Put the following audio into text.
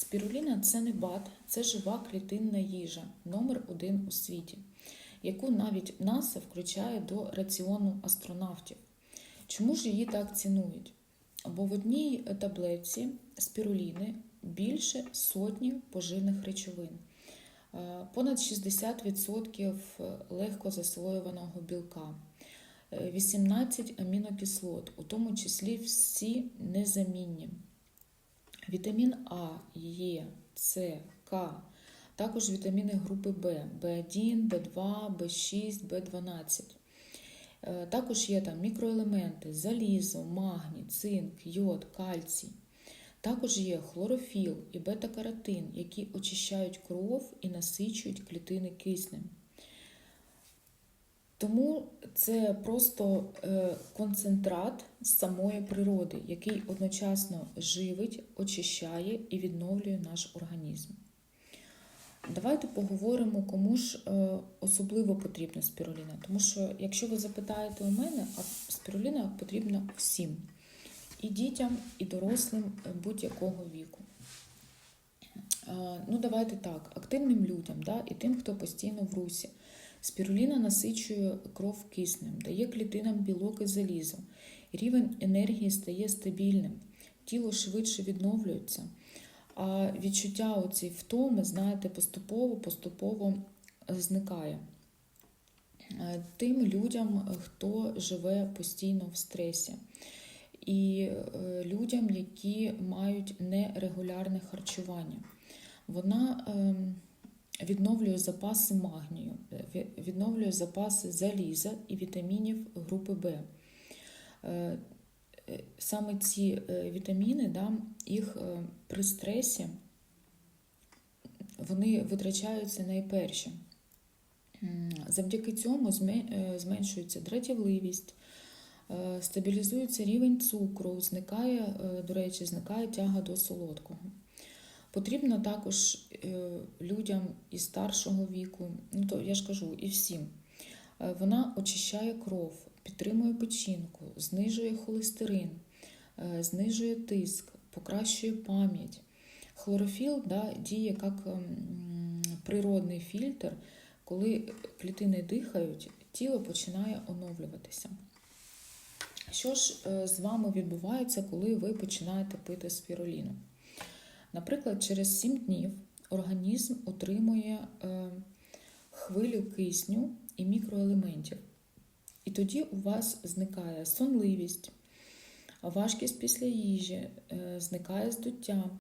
Спіруліна це не бат, це жива клітинна їжа, номер один у світі, яку навіть НАСА включає до раціону астронавтів. Чому ж її так цінують? Бо в одній таблетці спіруліни більше сотні поживних речовин, Е, понад 60% легко засвоюваного білка, е, 18 амінокислот, у тому числі всі незамінні. Вітамін А, Е, С, К, також вітаміни групи В, В1, В2, В6, В12. Е, Також є там мікроелементи, залізо, магній, цинк, йод, кальцій. Також є хлорофіл і бета-каротин, які очищають кров і насичують клітини киснем. Тому це просто е, концентрат самої природи, який одночасно живить, очищає і відновлює наш організм. Давайте поговоримо, кому ж е, особливо потрібна спіруліна. Тому що, якщо ви запитаєте у мене, а спіруліна потрібна всім і дітям, і дорослим е, будь-якого віку. Ну, давайте так, активним людям да, і тим, хто постійно в русі. Спіруліна насичує кров киснем, дає клітинам білок і залізо. Рівень енергії стає стабільним, тіло швидше відновлюється. А відчуття оці втоми, знаєте, поступово-поступово зникає. Е, Тим людям, хто живе постійно в стресі, і е, людям, які мають нерегулярне харчування. Вона ем, відновлює запаси магнію, відновлює запаси заліза і вітамінів групи В. Е, е, Саме ці е, вітаміни, да, їх при стресі вони витрачаються найперші. Завдяки цьому зменшується дратівливість, стабілізується рівень цукру, зникає, до речі, зникає тяга до солодкого. Потрібно також е, людям із старшого віку, ну то я ж кажу, і всім. Е, Вона очищає кров, підтримує печінку, знижує холестерин, е, знижує тиск, покращує пам'ять. Хлорофіл да, діє як природний фільтр, коли клітини дихають, тіло починає оновлюватися. Що ж з вами відбувається, коли ви починаєте пити спіруліну? Наприклад, через 7 днів організм отримує е, хвилю кисню і мікроелементів. І тоді у вас зникає сонливість, важкість після їжі, е, зникає здуття,